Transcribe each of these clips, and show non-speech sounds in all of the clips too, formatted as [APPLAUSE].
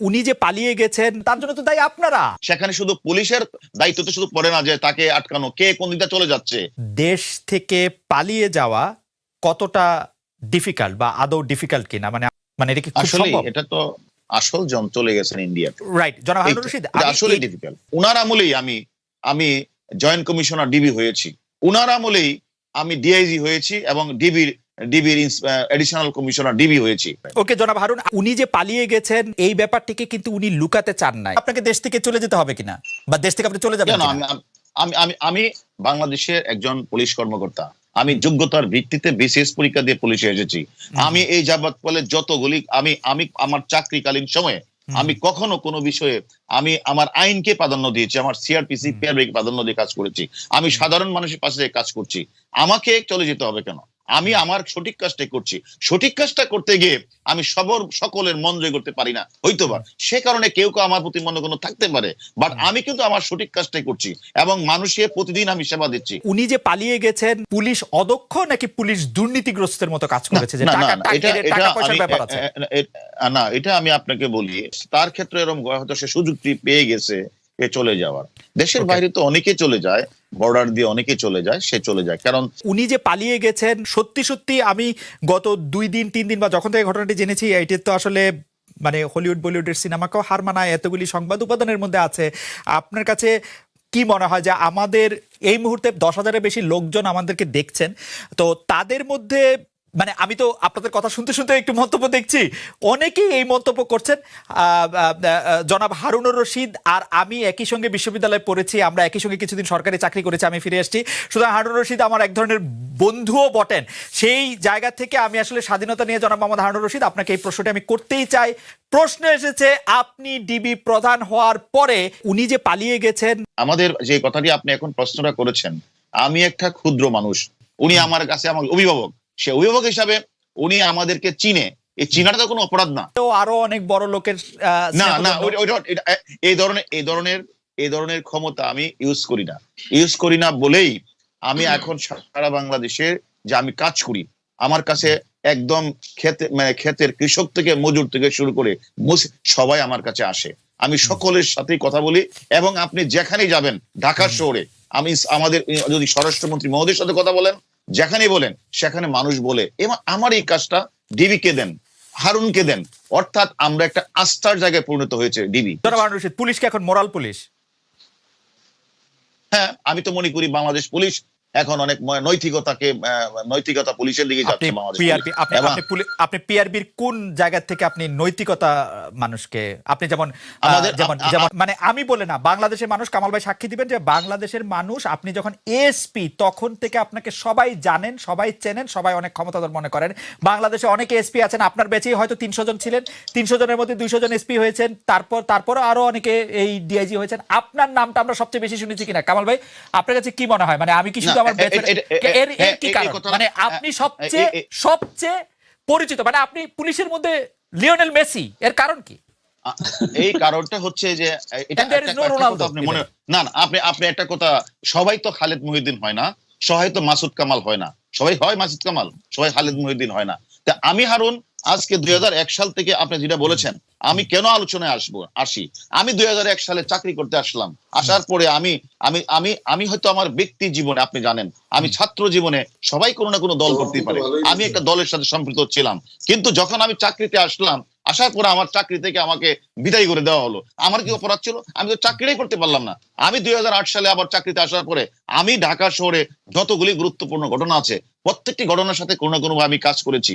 উনি যে পালিয়ে গেছেন তার জন্য তো দায়ী আপনারা। সেখানে শুধু পুলিশের দায়িত্ব তো শুধু পড়ে না যে তাকে আটকানো কে কোন দিকটা চলে যাচ্ছে। দেশ থেকে পালিয়ে যাওয়া কতটা ডিফিকাল্ট বা আদৌ ডিফিকাল্ট কিনা মানে মানে এটা কি খুব আসলে সম্ভব? এটা তো আসল জন চলে গেছেন ইন্ডিয়াতে। রাইট জনাব হারুন রশিদ আসলে ডিফিকাল্ট উনার আমলেই আমি আমি জয়েন্ট কমিশনার ডিবি হয়েছি। উনার আমলেই আমি ডিআইজি হয়েছি এবং ডিবির ডিবির এডিশনাল কমিশনার ডিবি হয়েছি। ওকে জনাব হারুন উনি যে পালিয়ে গেছেন এই ব্যাপারটিকে কিন্তু উনি লুকাতে চান আপনাকে দেশ থেকে চলে যেতে হবে কিনা? বা দেশ থেকে আপনি চলে যাবেন আমি আমি আমি বাংলাদেশের একজন পুলিশ কর্মকর্তা। আমি যোগ্যতার ভিত্তিতে বিশেষ পরীক্ষা দিয়ে পুলিশে এসেছি। আমি এই যাবৎ ফলে যতগুলি আমি আমি আমার চাকরিকালীন সময়ে আমি কখনো কোনো বিষয়ে আমি আমার আইনকে প্রাধান্য দিয়েছি আমার সিআরপিসি প্রাধান্য দিয়ে কাজ করেছি। আমি সাধারণ মানুষের পাশে কাজ করছি। আমাকে চলে যেতে হবে কেন? আমি আমার সঠিক কাজটাই করছি। সঠিক কাজটা করতে গিয়ে আমি সবর সকলের মন জয় করতে পারি না। হয়তো বা। সে কারণে কেউ কেউ আমার প্রতি মনে কোনো থাকতে পারে। বাট আমি কিন্তু আমার সঠিক কাজটাই করছি এবং মানুষের প্রতিদিন আমি সেবা দিচ্ছি। উনি যে পালিয়ে গেছেন পুলিশ অদক্ষ নাকি পুলিশ দুর্নীতিগ্রস্তের মতো কাজ করেছে যে না, না, টাকা টাকা- এটা এটা পয়সার ব্যাপার আছে? না এটা আমি আপনাকে বলি তার ক্ষেত্রে এরকম হয়তো সে সুযোগটি পেয়ে গেছে এ চলে যাওয়ার। দেশের বাইরে তো অনেকে চলে যায় বর্ডার দিয়ে অনেকে চলে যায় সে চলে যায়। কারণ উনি যে পালিয়ে গেছেন সত্যি সত্যি আমি গত দুই দিন তিন দিন বা যখন থেকে ঘটনাটি জেনেছি এটির তো আসলে মানে হলিউড বলিউডের সিনেমাকেও হার মানায় এতগুলি সংবাদ উপাদানের মধ্যে আছে। আপনার কাছে কি মনে হয় যে আমাদের এই মুহূর্তে দশ হাজারের বেশি লোকজন আমাদেরকে দেখছেন? তো তাদের মধ্যে মানে আমি তো আপনাদের কথা শুনতে শুনতে একটু মন্তব্য দেখছি। অনেকেই এই মন্তব্য করছেন জনাব হারুনুর রশিদ আর আমি একই সঙ্গে বিশ্ববিদ্যালয়ে পড়েছি, আমরা একই সঙ্গে কিছুদিন সরকারি চাকরি করেছি, আমি ফিরে এসেছি সুতরাং হারুনুর রশিদ আমার এক ধরনের বন্ধুও বটেন। সেই জায়গা থেকে আমি আসলে স্বাধীনতা নিয়ে জনাব মোহাম্মদ হারুনুর রশিদ, আপনাকে এই প্রশ্নটি আমি করতেই চাই। প্রশ্ন এসেছে, আপনি ডিবি প্রধান হওয়ার পরে উনি যে পালিয়ে গেছেন। আমাদের যে কথাটি আপনি এখন প্রশ্নটা করেছেন, আমি একটা ক্ষুদ্র মানুষ, উনি আমার কাছে আমার অভিভাবক। সে অভিভাবক হিসাবে উনি আমাদেরকে চিনে। এই চিনাটা তো কোনো অপরাধ না। তো আরও অনেক বড় লোকের না না এই ধরনের এই ধরনের এই ধরনের ক্ষমতা আমি ইউজ করি না। ইউজ করি না বলেই আমি এখন সারা বাংলাদেশে যে আমি কাজ করি আমার কাছে একদম ক্ষেতে মানে ক্ষেতের কৃষক থেকে মজুর থেকে শুরু করে সবাই আমার কাছে আসে। আমি সকলের সাথেই কথা বলি এবং আপনি যেখানেই যাবেন ঢাকা শহরে আমি আমাদের যদি স্বরাষ্ট্রমন্ত্রী মহোদয়ের সাথে কথা বলেন যেখানেই বলেন সেখানে মানুষ বলে এবং আমার এই কাজটা ডিবি কে দেন? হারুনকে দেন? অর্থাৎ আমরা একটা আস্থার জায়গায় পরিণত হয়েছে ডিবি। পুলিশকে এখন মোরাল পুলিশ? হ্যাঁ আমি তো মনে করি বাংলাদেশ পুলিশ এখন অনেক নৈতিকতাকে নৈতিকতা পুলিশের দিকে যাচ্ছে আপনি পিআরবির কোন জায়গা থেকে আপনি নৈতিকতা মানুষকে আপনি যেমন যেমন মানে আমি বলে না বাংলাদেশের মানুষ কামাল ভাই সাক্ষী দিবেন যে বাংলাদেশের মানুষ আপনি যখন এসপি তখন থেকে আপনাকে সবাই জানেন সবাই চেনেন সবাই অনেক ক্ষমতাধর মনে করেন। বাংলাদেশে অনেক এসপি আছেন আপনার ব্যাচেই হয়তো তিনশো জন ছিলেন তিনশো জনের মধ্যে দুইশো জন এসপি হয়েছেন তারপর তারপরও আরও অনেকে এই ডিআইজি হয়েছেন। আপনার নামটা আমরা সবচেয়ে বেশি শুনেছি কিনা? কামাল ভাই আপনার কাছে কি মনে হয়? মানে আমি কি শুধু আমার এর এর হ্যাঁ, কি কারণ? মানে আপনি সবচেয়ে সবচেয়ে পরিচিত মানে আপনি পুলিশের মধ্যে লিওনেল মেসি এর কারণ কি? এই কারণটা হচ্ছে যে না না আপনি আপনি একটা কথা সবাই তো খালেদ মহিউদ্দিন হয় না সবাই তো মাসুদ কামাল হয় না সবাই হয় মাসুদ কামাল সবাই খালেদ মহিউদ্দিন হয় না। তা আমি হারুন আজকে দুই হাজার এক সাল থেকে আপনি যেটা বলেছেন আমি কেন আলোচনায় আসব আসি? আমি দুই হাজার এক সালে চাকরি করতে আসলাম। আসার পরে আমি আমি আমি আমি হয়তো আমার ব্যক্তি জীবনে আপনি জানেন আমি ছাত্র জীবনে সবাই কোনো না কোনো দল করতেই পারে। আমি একটা দলের সাথে সম্পৃক্ত ছিলাম। কিন্তু যখন আমি চাকরিতে আসলাম আসার পরে আমার চাকরি থেকে আমাকে বিদায় করে দেওয়া হলো। আমার কি অপরাধ ছিল? আমি তো চাকরিটাই করতে পারলাম না। আমি দুই হাজার আট সালে আবার চাকরিতে আসার পরে আমি ঢাকা শহরে যতগুলি গুরুত্বপূর্ণ ঘটনা আছে প্রত্যেকটি ঘটনার সাথে কোনো না কোনো আমি কাজ করেছি।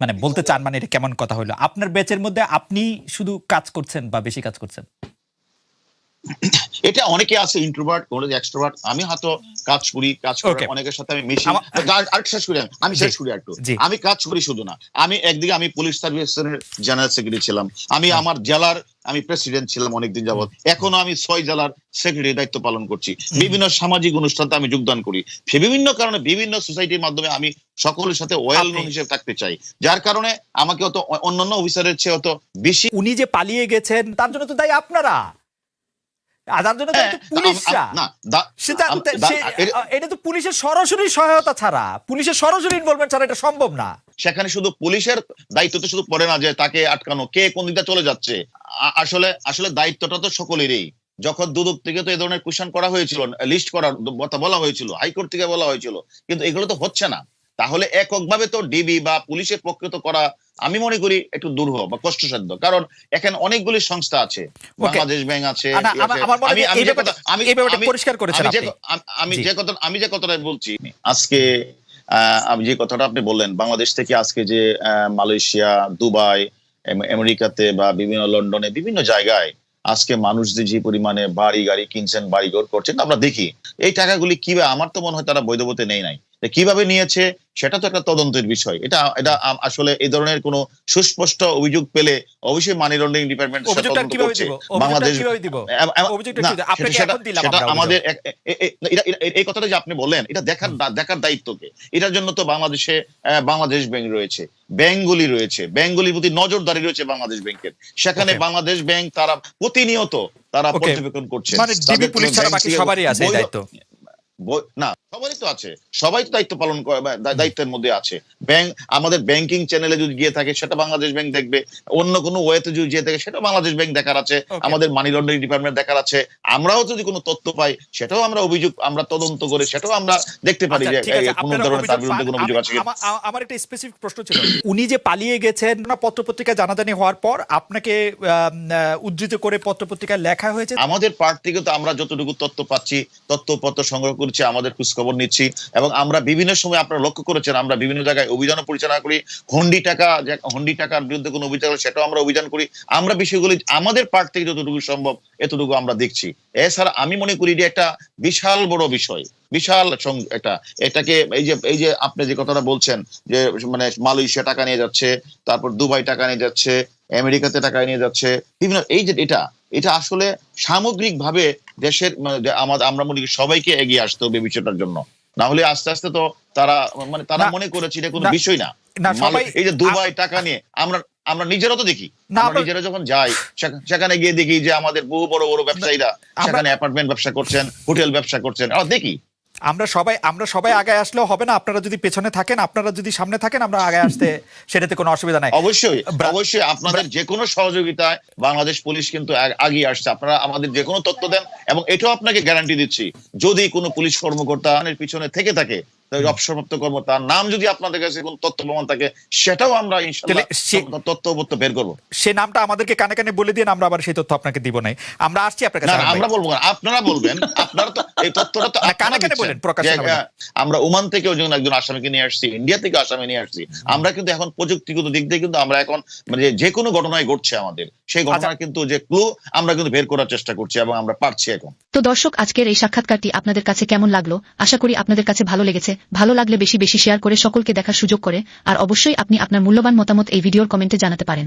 মানে বলতে চান মানে এটা কেমন কথা হলো? আপনার ব্যাচের মধ্যে আপনি শুধু কাজ করছেন বা বেশি কাজ করছেন? এটা অনেকে আছে ইন্ট্রোভার্ট অনেকে এক্সট্রোভার্ট আমি হয়তো কাজ করি কাজ করি অনেকের সাথে আমি মিশি। আর- শেষ করি আমি। শেষ করি একটু। আমি কাজ করি শুধু না। আমি একদিকে আমি পুলিশ সার্ভিসের জেনারেল সেক্রেটারি ছিলাম। আমি আমার জেলার আমি প্রেসিডেন্ট ছিলাম অনেকদিন যাবত এখনও আমি ছয় জেলার সেক্রেটারি দায়িত্ব পালন করছি। বিভিন্ন সামাজিক অনুষ্ঠানে আমি যোগদান করি। সে বিভিন্ন কারণে বিভিন্ন সোসাইটির মাধ্যমে আমি সকলের সাথে ওয়েল আপনি- হিসেবে থাকতে চাই। যার কারণে আমাকে অত অন্যান্য অফিসারের চেয়ে অত বেশি উনি যে পালিয়ে গেছেন তার জন্য তো দায়ী আপনারা। তার জন্য দায়ী তো পুলিশরা আম- না দা- সেটা আম- তে- দা- সে- এ- এটা তো পুলিশের সরাসরি সহায়তা ছাড়া। পুলিশের সরাসরি ইনভলভমেন্ট ছাড়া এটা সম্ভব না। সেখানে শুধু পুলিশের দায়িত্ব তো শুধু পড়ে না যে তাকে আটকানো কে কোন দিকটা চলে যাচ্ছে। আসলে আসলে দায়িত্বটা তো সকলেরই। যখন দুদক থেকে তো এই ধরনের কোশ্চেন করা হয়েছিল লিস্ট করার কথা বলা হয়েছিল হাইকোর্ট থেকে বলা হয়েছিল কিন্তু এগুলো তো হচ্ছে না। তাহলে এককভাবে তো ডিবি বা পুলিশের পক্ষে তো করা আমি মনে করি একটু দুর্হ বা কষ্টসাধ্য। কারণ এখানে অনেকগুলি সংস্থা আছে। বাংলাদেশ ব্যাংক আছে হয় আমি যে কথা আমি যে কথাটা বলছি আজকে আহ, আমি যে কথাটা আপনি বললেন বাংলাদেশ থেকে আজকে যে আহ, মালয়েশিয়া দুবাই আমেরিকাতে বা বিভিন্ন লন্ডনে বিভিন্ন জায়গায় আজকে মানুষ যে যে পরিমাণে বাড়ি গাড়ি কিনছেন বাড়ি ঘর করছেন আমরা দেখি। এই টাকাগুলি কীভাবে আমার তো মনে হয় তারা বৈধবতে নেই নাই। কীভাবে নিয়েছে সেটা তো একটা তদন্তের বিষয়। এটা এটা আসলে এই ধরনের কোনো সুস্পষ্ট অভিযোগ পেলে অবশ্যই মানি লন্ডারিং ডিপার্টমেন্ট বাংলাদেশ কি সেটা- আমাদের এই কথাটা যে আপনি বললেন এটা দেখার দেখার দায়িত্বকে। এটার জন্য তো বাংলাদেশে বাংলাদেশ ব্যাংক রয়েছে। ব্যাংকগুলি রয়েছে। ব্যাংকগুলির প্রতি নজরদারি রয়েছে বাংলাদেশ ব্যাংকের। সেখানে বাংলাদেশ ব্যাংক তারা প্রতিনিয়ত তারা পর্যবেক্ষণ করছে। মানে ডিবি পুলিশ ছাড়া বাকি সবারই আছে দায়িত্ব? না। সবারই তো আছে। সবাই তো দায়িত্ব পালন করে দায়িত্বের মধ্যে আছে। ব্যাংক আমাদের ব্যাংকিং চ্যানেলে যদি গিয়ে থাকে সেটা বাংলাদেশ ব্যাংক দেখবে। অন্য কোনো ওয়েতে যদি গিয়ে থাকে সেটা বাংলাদেশ ব্যাংক দেখার আছে। আমাদের মানি লন্ডারিং ডিপার্টমেন্ট দেখার আছে। আমরাও যদি কোনো তথ্য পাই সেটাও আমরা অভিযোগ আমরা তদন্ত করে সেটাও আমরা দেখতে পারি আচ্ছা, যে কোনো ধরনের তার বিরুদ্ধে কোনো অভিযোগ আছে। আমার একটা স্পেসিফিক প্রশ্ন ছিল। উনি যে পালিয়ে গেছেন না পত্রপত্রিকা জানাজানি হওয়ার পর আপনাকে উদ্ধৃত করে পত্রপত্রিকায় লেখা হয়েছে? আমাদের পার্ট থেকে তো আমরা যতটুকু তথ্য পাচ্ছি তথ্যপত্র সংগ্রহ করছি আমাদের খোঁজখবর নিচ্ছি এবং আমরা বিভিন্ন সময় আপনারা লক্ষ্য করেছেন, আমরা বিভিন্ন জায়গায় অভিযানও পরিচালনা করি। হন্ডি টাকা হন্ডি টাকার বিরুদ্ধে কোনো অভিযান হলে সেটাও আমরা অভিযান করি। আমরা বিষয়গুলি আমাদের পার্ট থেকে যতটুকু সম্ভব এতটুকু আমরা দেখছি। এছাড়া আমি মনে করি যে একটা বিশাল বড় বিষয়, বিশাল একটা, এটাকে এই যে এই যে আপনি যে কথাটা বলছেন যে মানে মালয়েশিয়া টাকা নিয়ে যাচ্ছে, তারপর দুবাই টাকা নিয়ে যাচ্ছে, আমেরিকাতে টাকা নিয়ে যাচ্ছে, বিভিন্ন এই যে এটা এটা আসলে সামগ্রিক ভাবে দেশের মানে আমরা মনে করি সবাইকে এগিয়ে আসতে হবে বিষয়টার জন্য। না হলে আস্তে আস্তে তো তারা মানে তারা মনে করেছে এটা কোনো বিষয় না। এই যে দুবাই টাকা নিয়ে আমরা আমরা নিজেরা তো দেখি। আমরা নিজেরা যখন যাই সেখা- সেখানে গিয়ে দেখি যে আমাদের বহু বড় বড় ব্যবসায়ীরা সেখানে অ্যাপার্টমেন্ট ব্যবসা করছেন হোটেল ব্যবসা করছেন আমরা দেখি। আমরা সবাই আমরা সবাই আগে আসলেও হবে না। আপনারা যদি পেছনে থাকেন আপনারা যদি সামনে থাকেন আমরা আগে আসতে [LAUGHS] সেটাতে কোনো অসুবিধা নাই। অবশ্যই অবশ্যই আপনাদের যে কোনো সহযোগিতায় বাংলাদেশ পুলিশ কিন্তু আগে আগিয়ে আসছে। আপনারা আমাদের যে কোনো তথ্য দেন এবং এটাও আপনাকে গ্যারান্টি দিচ্ছি। যদি কোনো পুলিশ কর্মকর্তা এর পিছনে থেকে থাকে অবসরপ্রাপ্ত কর্মকর্তার নাম যদি আপনাদের কাছে কোনো তথ্য প্রমাণ থাকে সেটাও আমরা তথ্য বের করব। সে নামটা আমাদেরকে কানে কানে বলে দিয়ে আমরা আবার সেই তথ্য আপনাকে দিব নাই। আমরা আসছি আপনার কাছে। আমরা বলব আপনারা বলবেন [LAUGHS] আপনারা তো এই তথ্যটা তো কানে কানে বলেন। আহ, আমরা ওমান থেকে একজন একজন আসামিকে নিয়ে আসছি ইন্ডিয়া থেকে আসামি নিয়ে আসছি আমরা কিন্তু এখন প্রযুক্তিগত দিক দিয়ে কিন্তু আমরা এখন মানে যে কোনো ঘটনায় ঘটছে আমাদের সেই আচ্ছা। ঘটনা কিন্তু যে ক্লু আমরা কিন্তু বের করার চেষ্টা করছি এবং আমরা পারছি এখন। তো দর্শক আজকের এই সাক্ষাৎকারটি আপনাদের কাছে কেমন লাগল? আশা করি আপনাদের কাছে ভালো লেগেছে। ভালো লাগলে বেশি বেশি শেয়ার করে সকলকে দেখার সুযোগ করে, আর অবশ্যই আপনি আপনার মূল্যবান মতামত এই ভিডিওর কমেন্টে জানাতে পারেন।